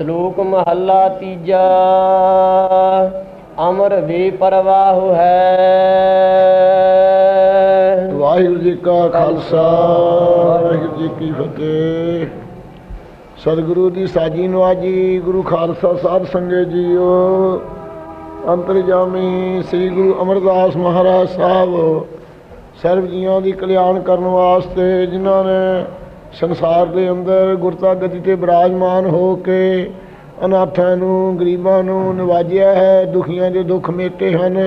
ਸ਼ਲੋਕ ਮਹੱਲਾ ਤੀਜਾ, ਅਮਰ ਵੇ ਪਰਵਾਹੁ ਹੈ। ਵਾਹਿਗੁਰੂ ਜੀ ਕਾ ਖਾਲਸਾ, ਵਾਹਿਗੁਰੂ ਜੀ ਕੀ ਫਤਿਹ। ਸਤਿਗੁਰੂ ਦੀ ਸਾਜੀ ਨਵਾਜੀ, ਗੁਰੂ ਖਾਲਸਾ ਸਾਹਿਬ ਸੰਗਤ ਜੀਓ, ਅੰਤਰਜਾਮੀ ਸ੍ਰੀ ਗੁਰੂ ਅਮਰਦਾਸ ਮਹਾਰਾਜ ਸਾਹਿਬ ਸਰਬ ਜੀਆਂ ਦੀ ਕਲਿਆਣ ਕਰਨ ਵਾਸਤੇ ਜਿਨ੍ਹਾਂ ਨੇ ਸੰਸਾਰ ਦੇ ਅੰਦਰ ਗੁਰਤਾ ਗਤੀ ਤੇ ਬਿਰਾਜਮਾਨ ਹੋ ਕੇ ਅਨਾਥਾਂ ਨੂੰ, ਗਰੀਬਾਂ ਨੂੰ ਨਿਵਾਜਿਆ ਹੈ, ਦੁਖੀਆਂ ਦੇ ਦੁੱਖ ਮੇਟੇ ਹਨ।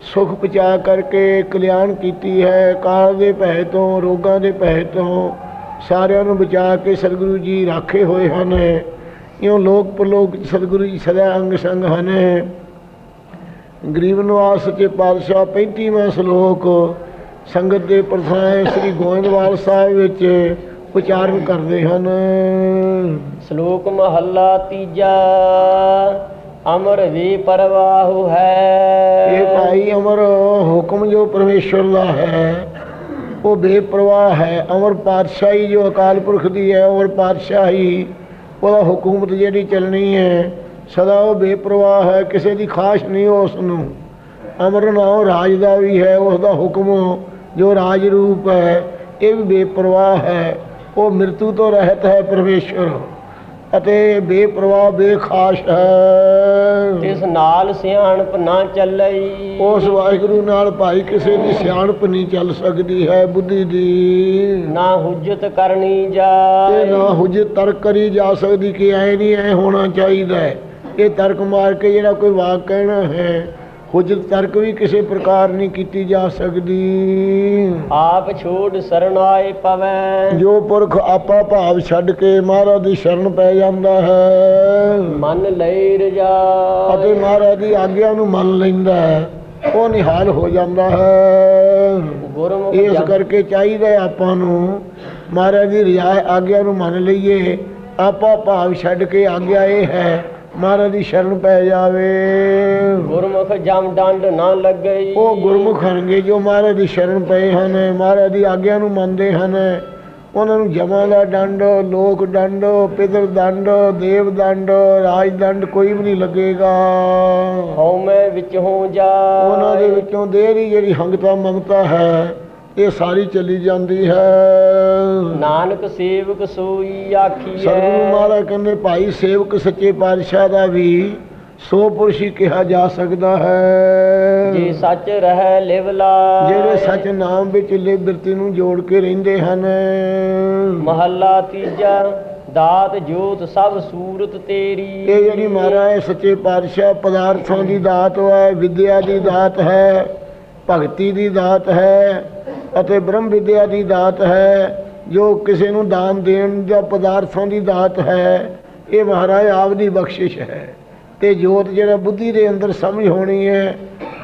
ਸੁਖ ਪਚਾ ਕਰਕੇ ਕਲਿਆਣ ਕੀਤੀ ਹੈ, ਕਾਲ ਦੇ ਭੈ ਤੋਂ, ਰੋਗਾਂ ਦੇ ਭੈ ਤੋਂ ਸਾਰਿਆਂ ਨੂੰ ਬਚਾ ਕੇ ਸਤਿਗੁਰੂ ਜੀ ਰਾਖੇ ਹੋਏ ਹਨ। ਇਉਂ ਲੋਕ ਪ੍ਰਲੋਕ ਸਤਿਗੁਰੂ ਜੀ ਸਦਾ ਅੰਗ ਸੰਗ ਹਨ। ਗਰੀਬ ਨਿਵਾਸ ਸੱਚੇ ਪਾਤਸ਼ਾਹ 35ਵਾਂ ਸ਼ਲੋਕ ਸੰਗਤ ਦੇ ਪ੍ਰਥਾਏ ਸ੍ਰੀ ਗੋਇੰਦਵਾਲ ਸਾਹਿਬ ਵਿੱਚ ਉਚਾਰਨ ਕਰਦੇ ਹਨ। ਸ਼ਲੋਕ ਮਹੱਲਾ ਤੀਜਾ ਅਮਰ ਵੇ ਪਰਵਾਹੁ ਹੈ। ਇਹ ਭਾਈ ਅਮਰ ਹੁਕਮ ਜੋ ਪਰਮੇਸ਼ਵਰ ਦਾ ਹੈ ਉਹ ਬੇਪਰਵਾਹ ਹੈ। ਅਮਰ ਪਾਤਸ਼ਾਹੀ ਜੋ ਅਕਾਲ ਪੁਰਖ ਦੀ ਹੈ ਅਮਰ ਪਾਤਸ਼ਾਹੀ ਉਹਦਾ ਹਕੂਮਤ ਜਿਹੜੀ ਚੱਲਣੀ ਹੈ ਸਦਾ ਉਹ ਬੇਪਰਵਾਹ ਹੈ ਕਿਸੇ ਦੀ ਖਾਸ ਨਹੀਂ ਉਸ ਨੂੰ। ਅਮਰ ਨਾਮ ਰਾਜ ਦਾ ਵੀ ਹੈ ਉਸ ਦਾ ਹੁਕਮ ਜੋ ਰਾਜ ਰੂਪ ਹੈ ਇਹ ਵੀ ਬੇਪਰਵਾਹ ਹੈ। ਉਹ ਮ੍ਰਿਤੂ ਤੋਂ ਰਹਿਤ ਹੈ ਪਰਮੇਸ਼ਵਰ ਅਤੇ ਬੇਪਰਵਾਹ ਬੇਖਾਸ ਹੈ। ਤਿਸ ਨਾਲ ਸਿਆਣਪ ਨਾ ਚੱਲਈ। ਉਸ ਵਾਹਿਗੁਰੂ ਨਾਲ ਭਾਈ ਕਿਸੇ ਦੀ ਸਿਆਣਪ ਨਹੀਂ ਚੱਲ ਸਕਦੀ ਹੈ ਬੁੱਧੀ ਦੀ। ਨਾ ਹੁਜਤ ਕਰਨੀ ਇਹ ਜਾਏ ਨਾ ਹੁਜ ਤਰਕ ਕਰੀ ਜਾ ਸਕਦੀ ਕਿ ਐ ਨਹੀਂ ਐ ਹੋਣਾ ਚਾਹੀਦਾ। ਇਹ ਤਰਕ ਮਾਰ ਕੇ ਜਿਹੜਾ ਕੋਈ ਵਾਕ ਕਹਿਣਾ ਹੈ ਹੁਜਤ ਤਰਕ ਵੀ ਕਿਸੇ ਪ੍ਰਕਾਰ ਨਹੀਂ ਕੀਤੀ ਜਾ ਸਕਦੀ। ਆਪ ਛੋੜ ਸਰਣਾਏ ਪਵੈ। ਜੋ ਪੁਰਖ ਆਪਾ ਭਾਵ ਛੱਡ ਕੇ ਮਹਾਰਾਜ ਦੀ ਸ਼ਰਨ ਪੈ ਜਾਂਦਾ ਹੈ। ਮਨ ਲਈ ਰਜਾ। ਅਤੇ ਮਹਾਰਾਜ ਦੀ ਆਗਿਆ ਨੂੰ ਮੰਨ ਲੈਂਦਾ ਹੈ। ਉਹ ਨਿਹਾਲ ਹੋ ਜਾਂਦਾ ਹੈ। ਗੁਰਮੁਖ ਇਸ ਕਰਕੇ ਚਾਹੀਦਾ ਆਪਾਂ ਨੂੰ ਮਹਾਰਾਜ ਦੀ ਰਿਆ ਆਗਿਆ ਨੂੰ ਮੰਨ ਲਈਏ। ਆਪਾ ਭਾਵ ਛੱਡ ਕੇ ਆਗਿਆ ਇਹ ਹੈ। ਮਹਾਰਾਜ ਦੀ ਸ਼ਰਨ ਪੈ ਜਾਵੇ। ਗੁਰਮੁਖ ਜਮ ਡੰਡ ਨਾ ਲੱਗਈ। ਉਹ ਗੁਰਮੁਖ ਹਨਗੇ ਜੋ ਮਹਾਰਾਜ ਦੀ ਸ਼ਰਨ ਪਏ ਹਨ ਮਹਾਰਾਜ ਦੀ ਆਗਿਆ ਨੂੰ ਮੰਨਦੇ ਹਨ। ਉਹਨਾਂ ਨੂੰ ਜਮਾਂ ਦਾ ਦੰਡ ਲੋਕ ਦੰਡ ਪਿਤਰ ਦੰਡ ਦੇਵ ਦੰਡ ਰਾਜ ਦੰਡ ਕੋਈ ਵੀ ਨਹੀਂ ਲੱਗੇਗਾ। ਹਉਮੈ ਵਿੱਚ ਹੋ ਜਾ ਉਹਨਾਂ ਦੇ ਵਿੱਚੋਂ ਦੇਹ ਦੀ ਜਿਹੜੀ ਹੰਗਤਾ ਮਮਤਾ ਹੈ ਇਹ ਸਾਰੀ ਚਲੀ ਜਾਂਦੀ ਹੈ। ਨਾਨਕ ਸੇਵਕ ਸੋਈ ਆਖੀਐ। ਸਤਿਗੁਰੂ ਮਹਾਰਾਜ ਕਹਿੰਦੇ ਭਾਈ ਸੇਵਕ ਸੱਚੇ ਪਾਤਸ਼ਾਹ ਦਾ ਵੀ ਸੋ ਪੁਰਸ਼ ਕਿਹਾ ਜਾ ਸਕਦਾ ਹੈ। ਜੇ ਸੱਚ ਰਹਿ ਲਿਵਲਾ ਜਿਹੜੇ ਸੱਚ ਨਾਮ ਵਿੱਚ ਲਿਵ ਬਿਰਤੀ ਨੂੰ ਜੋੜ ਕੇ ਰਹਿੰਦੇ ਹਨ। ਮਹੱਲਾ ਤੀਜਾ ਦਾਤ ਜੋਤ ਸਭ ਸੂਰਤ ਤੇਰੀ। ਇਹ ਜਿਹੜੀ ਮਹਾਰਾਜ ਸੱਚੇ ਪਾਤਸ਼ਾਹ ਪਦਾਰਥਾਂ ਦੀ ਦਾਤ ਹੈ ਵਿਦਿਆ ਦੀ ਦਾਤ ਹੈ ਭਗਤੀ ਦੀ ਦਾਤ ਹੈ ਅਤੇ ਬ੍ਰਹਮ ਵਿਦਿਆ ਦੀ ਦਾਤ ਹੈ ਜੋ ਕਿਸੇ ਨੂੰ ਦਾਨ ਦੇਣ ਜਾਂ ਪਦਾਰਥਾਂ ਦੀ ਦਾਤ ਹੈ ਇਹ ਮਹਾਰਾਜ ਆਪ ਦੀ ਬਖਸ਼ਿਸ਼ ਹੈ। ਤੇ ਜੋਤ ਜਿਹੜਾ ਬੁੱਧੀ ਦੇ ਅੰਦਰ ਸਮਝ ਹੋਣੀ ਹੈ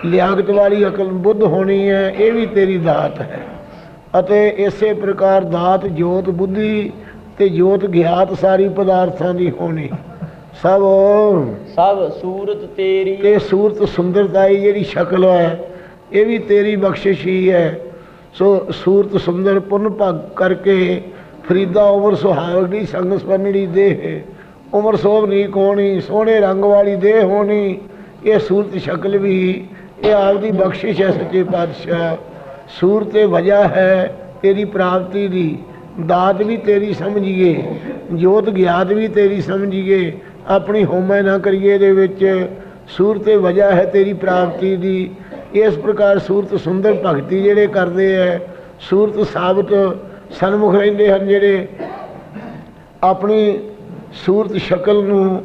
ਲਿਆਕਤ ਵਾਲੀ ਅਕਲ ਬੁੱਧ ਹੋਣੀ ਹੈ ਇਹ ਵੀ ਤੇਰੀ ਦਾਤ ਹੈ। ਅਤੇ ਇਸੇ ਪ੍ਰਕਾਰ ਦਾਤ ਜੋਤ ਬੁੱਧੀ ਤੇ ਜੋਤ ਗਿਆਤ ਸਾਰੀ ਪਦਾਰਥਾਂ ਦੀ ਹੋਣੀ। ਸਭ ਸਭ ਸੂਰਤ ਤੇਰੀ। ਤੇ ਸੂਰਤ ਸੁੰਦਰਤਾਈ ਜਿਹੜੀ ਸ਼ਕਲ ਹੈ ਇਹ ਵੀ ਤੇਰੀ ਬਖਸ਼ਿਸ਼ ਹੀ ਹੈ। ਸੋ ਸੂਰਤ ਸੁੰਦਰ ਪੁੰਨ ਭਗ ਕਰਕੇ ਫਰੀਦਾ ਉਮਰ ਸੁਹਾਵਣੀ ਸੰਗ ਸਪਨੜੀ ਦੇਹ। ਉਮਰ ਸੋਭਨੀ ਕੋਣੀ, ਸੋਹਣੇ ਰੰਗ ਵਾਲੀ ਦੇਹ ਹੋਣੀ। ਇਹ ਸੂਰਤ ਸ਼ਕਲ ਵੀ, ਇਹ ਆਪਦੀ ਬਖਸ਼ਿਸ਼ ਹੈ ਸੱਚੇ ਪਾਤਸ਼ਾਹ। ਸੂਰਤ ਇਹ ਵਜ੍ਹਾ ਹੈ ਤੇਰੀ ਪ੍ਰਾਪਤੀ ਦੀ। ਦਾਤ ਵੀ ਤੇਰੀ ਸਮਝੀਏ, ਜੋਤ ਗਿਆਤ ਵੀ ਤੇਰੀ ਸਮਝੀਏ। ਆਪਣੀ ਹੋਮੈ ਨਾ ਕਰੀਏ ਦੇ ਵਿੱਚ। ਸੂਰਤ ਇਹ ਵਜ੍ਹਾ ਹੈ ਤੇਰੀ ਪ੍ਰਾਪਤੀ ਦੀ। ਇਸ ਪ੍ਰਕਾਰ ਸੂਰਤ ਸੁੰਦਰ ਭਗਤੀ ਜਿਹੜੇ ਕਰਦੇ ਐ ਸੂਰਤ ਸਾਬਤ ਸਨਮੁਖ ਰਹਿੰਦੇ ਹਨ ਜਿਹੜੇ ਆਪਣੀ ਸੂਰਤ ਸ਼ਕਲ ਨੂੰ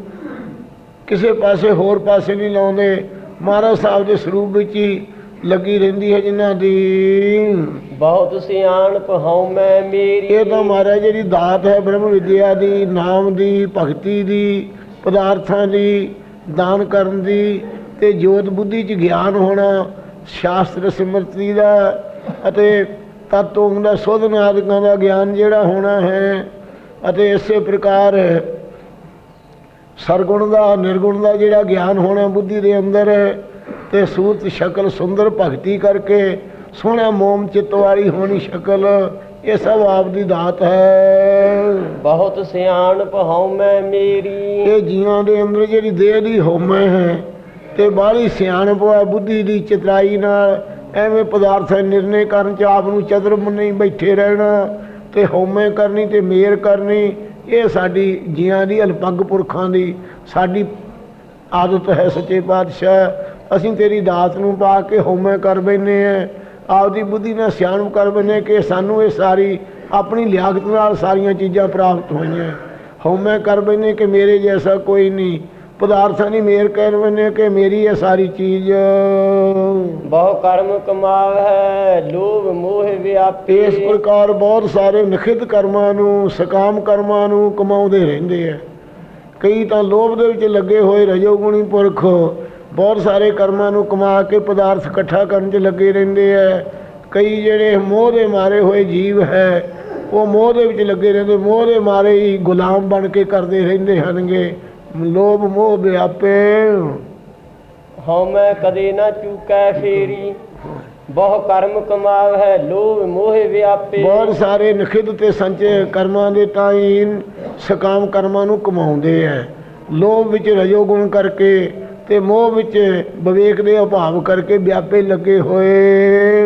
ਕਿਸੇ ਪਾਸੇ ਹੋਰ ਪਾਸੇ ਨਹੀਂ ਲਾਉਂਦੇ। ਮਹਾਰਾਜ ਸਾਹਿਬ ਦੇ ਸਰੂਪ ਵਿੱਚ ਹੀ ਲੱਗੀ ਰਹਿੰਦੀ ਹੈ ਜਿਨ੍ਹਾਂ ਦੀ ਬਹੁਤ ਸਿਆਣਪ ਹਉਮੈ ਮੇਰੀ। ਇਹ ਤਾਂ ਮਹਾਰਾਜ ਜਿਹੜੀ ਦਾਤ ਹੈ ਬ੍ਰਹਮ ਵਿਦਿਆ ਦੀ ਨਾਮ ਦੀ ਭਗਤੀ ਦੀ ਪਦਾਰਥਾਂ ਦੀ ਦਾਨ ਕਰਨ ਦੀ ਤੇ ਜੋਤ ਬੁੱਧੀ ਚ ਗਿਆਨ ਹੋਣਾ ਸ਼ਾਸਤਰ ਸਿਮਰਤੀ ਦਾ ਅਤੇ ਤਤੋਂ ਦਾ ਸੋਧਨ ਆਦਿਕਾਂ ਦਾ ਗਿਆਨ ਜਿਹੜਾ ਹੋਣਾ ਹੈ ਅਤੇ ਇਸੇ ਪ੍ਰਕਾਰ ਸਰਗੁਣ ਦਾ ਨਿਰਗੁਣ ਦਾ ਜਿਹੜਾ ਗਿਆਨ ਹੋਣਾ ਬੁੱਧੀ ਦੇ ਅੰਦਰ ਤੇ ਸੂਰਤ ਸ਼ਕਲ ਸੁੰਦਰ ਭਗਤੀ ਕਰਕੇ ਸੋਹਣਾ ਮੋਮ ਚਿੱਤ ਵਾਲੀ ਹੋਣੀ ਸ਼ਕਲ ਇਹ ਸਭ ਆਪ ਦੀ ਦਾਤ ਹੈ। ਬਹੁਤ ਸਿਆਣਪ ਹਉ ਮੈਂ ਮੇਰੀ। ਇਹ ਜੀਵਾਂ ਦੇ ਅੰਦਰ ਜਿਹੜੀ ਦੇਹ ਦੀ ਹਉਮੈ ਹੈ ਤੇ ਬਾਹਲੀ ਸਿਆਣਪ ਹੈ ਬੁੱਧੀ ਦੀ ਚਤਰਾਈ ਨਾਲ। ਐਵੇਂ ਪਦਾਰਥ ਨਿਰਣੇ ਕਰਨ ਚ ਆਪ ਨੂੰ ਚਤੁਰ ਨਹੀਂ ਬੈਠੇ ਰਹਿਣਾ। ਤੇ ਹਉਮੈ ਕਰਨੀ ਤੇ ਮੇਰ ਕਰਨੀ, ਇਹ ਸਾਡੀ ਜੀਆਂ ਦੀ ਅਲਪੱਗ ਪੁਰਖਾਂ ਦੀ ਸਾਡੀ ਆਦਤ ਹੈ ਸੱਚੇ ਪਾਤਸ਼ਾਹ। ਅਸੀਂ ਤੇਰੀ ਦਾਤ ਨੂੰ ਪਾ ਕੇ ਹਉਮੈ ਕਰ ਬੈਨੇ ਆ। ਆਪਦੀ ਬੁੱਧੀ ਨਾਲ ਸਿਆਣਪ ਕਰ ਬੈਨੇ ਕਿ ਸਾਨੂੰ ਇਹ ਸਾਰੀ, ਆਪਣੀ ਲਿਆਕਤ ਨਾਲ ਸਾਰੀਆਂ ਚੀਜ਼ਾਂ ਪ੍ਰਾਪਤ ਹੋਈਆਂ। ਹਉਮੈ ਕਰ ਬੈਨੇ ਕਿ ਮੇਰੇ ਜੈਸਾ ਕੋਈ ਨਹੀਂ। ਪਦਾਰਥਾਂ ਦੀ ਮੇਰ ਕਰ ਬੈਨੇ ਕਿ ਮੇਰੀ ਇਹ ਸਾਰੀ ਚੀਜ਼ ਬਹੁ ਕਰਮ ਕਮਾਵ ਹੈ ਲੋਭ ਮੋਹ ਵਿਆਪੀ। ਇਸ ਪ੍ਰਕਾਰ ਬਹੁਤ ਸਾਰੇ ਨਖਿੱਧ ਕਰਮਾਂ ਨੂੰ ਸਕਾਮ ਕਰਮਾਂ ਨੂੰ ਕਮਾਉਂਦੇ ਰਹਿੰਦੇ ਆ। ਕਈ ਤਾਂ ਲੋਭ ਦੇ ਵਿੱਚ ਲੱਗੇ ਹੋਏ ਰਜੋਗੁਣੀ ਪੁਰਖ ਬਹੁਤ ਸਾਰੇ ਕਰਮਾਂ ਨੂੰ ਕਮਾ ਕੇ ਪਦਾਰਥ ਇਕੱਠਾ ਕਰਨ 'ਚ ਲੱਗੇ ਰਹਿੰਦੇ ਆ। ਕਈ ਜਿਹੜੇ ਮੋਹ ਦੇ ਮਾਰੇ ਹੋਏ ਜੀਵ ਹੈ ਉਹ ਮੋਹ ਦੇ ਵਿੱਚ ਲੱਗੇ ਰਹਿੰਦੇ ਮੋਹ ਦੇ ਮਾਰੇ ਹੀ ਗੁਲਾਮ ਬਣ ਕੇ ਕਰਦੇ ਰਹਿੰਦੇ ਹਨਗੇ ਲੋਭ ਮੋਹ ਵਿਆਪੇ ਹਉ ਮੈਂ ਕਦੇ ਨਾ ਚੂਕੈ ਫੇਰੀ। ਬਹੁ ਕਰਮ ਕਮਾਵ ਹੈ ਲੋਭ ਮੋਹ ਵਿਆਪੀ। ਬਹੁਤ ਸਾਰੇ ਨਖਿੱਧ ਤੇ ਸੰਚੇ ਕਰਮਾਂ ਦੇ ਤਾਈ ਸਕਾਮ ਕਰਮਾਂ ਨੂੰ ਕਮਾਉਂਦੇ ਐ। ਲੋਭ ਵਿੱਚ ਰਜੋਗੁਣ ਕਰਕੇ ਤੇ ਮੋਹ ਵਿੱਚ ਵਿਵੇਕ ਦੇ ਅਭਾਵ ਕਰਕੇ ਵਿਆਪੇ ਲੱਗੇ ਹੋਏ।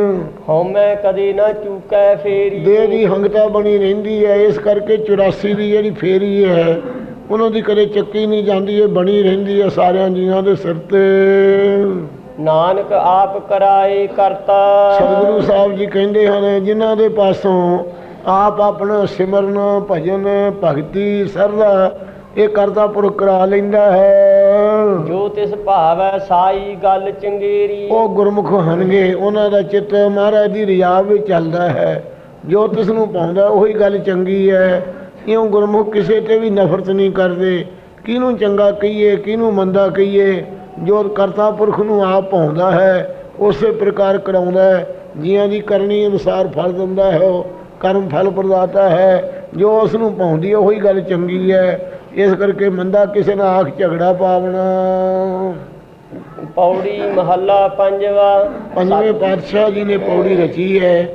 ਹਉ ਮੈਂ ਕਦੇ ਨਾ ਚੂਕੈ ਫੇਰੀ। ਦੇਹ ਦੀ ਹੰਗਤਾ ਬਣੀ ਰਹਿੰਦੀ ਹੈ ਇਸ ਕਰਕੇ 84 ਦੀ ਜਿਹੜੀ ਫੇਰੀ ਹੈ ਉਹਨਾਂ ਦੀ ਕਦੇ ਚੱਕੀ ਨਹੀਂ ਜਾਂਦੀ ਇਹ ਬਣੀ ਰਹਿੰਦੀ ਹੈ ਸਾਰਿਆਂ ਜੀਆਂ ਦੇ ਸਿਰ ਤੇ। ਨਾਨਕ ਆਪ ਕਰਾਏ ਕਰਤਾ। ਸਤਿਗੁਰੂ ਸਾਹਿਬ ਜੀ ਕਹਿੰਦੇ ਹਨ ਜਿਨ੍ਹਾਂ ਦੇ ਪਾਸੋਂ ਆਪ ਆਪਣਾ ਸਿਮਰਨ ਭਜਨ ਭਗਤੀ ਸਰਦਾ ਇਹ ਕਰਤਾ ਪੁਰਖ ਕਰਾ ਲੈਂਦਾ ਹੈ। ਜੋ ਤਿਸ ਭਾਵੈ ਸਾਈ ਗੱਲ ਚੰਗੇਰੀ। ਉਹ ਗੁਰਮੁਖ ਹਨਗੇ ਉਹਨਾਂ ਦਾ ਚਿੱਤ ਮਹਾਰਾਜ ਦੀ ਰਿਆ ਵਿੱਚ ਚੱਲਦਾ ਹੈ। ਜੋ ਤਿਸ ਨੂੰ ਪਾਉਂਦਾ ਉਹੀ ਗੱਲ ਚੰਗੀ ਹੈ। ਇਉਂ ਗੁਰਮੁਖ ਕਿਸੇ ਤੇ ਵੀ ਨਫ਼ਰਤ ਨਹੀਂ ਕਰਦੇ। ਕਿਹਨੂੰ ਚੰਗਾ ਕਹੀਏ ਕਿਹਨੂੰ ਮੰਦਾ ਕਹੀਏ ਜੋ ਕਰਤਾ ਪੁਰਖ ਨੂੰ ਆਪ ਪਾਉਂਦਾ ਹੈ ਉਸੇ ਪ੍ਰਕਾਰ ਕਰਾਉਂਦਾ ਹੈ। ਜੀਆਂ ਦੀ ਕਰਨੀ ਅਨੁਸਾਰ ਫਲ ਦਿੰਦਾ ਹੈ ਉਹ ਕਰਮ ਫਲ ਪ੍ਰਦਾਤਾ ਹੈ। ਜੋ ਉਸ ਨੂੰ ਪਾਉਂਦੀ ਹੈ ਉਹੀ ਗੱਲ ਚੰਗੀ ਹੈ। ਇਸ ਕਰਕੇ ਮੰਦਾ ਕਿਸੇ ਨਾਲ ਆਖ ਝਗੜਾ ਪਾਵਣਾ। ਪੌੜੀ ਮਹੱਲਾ ਪੰਜਵਾ। ਪੰਜਵੇਂ ਪਾਤਸ਼ਾਹ ਜੀ ਨੇ ਪੌੜੀ ਰਚੀ ਹੈ।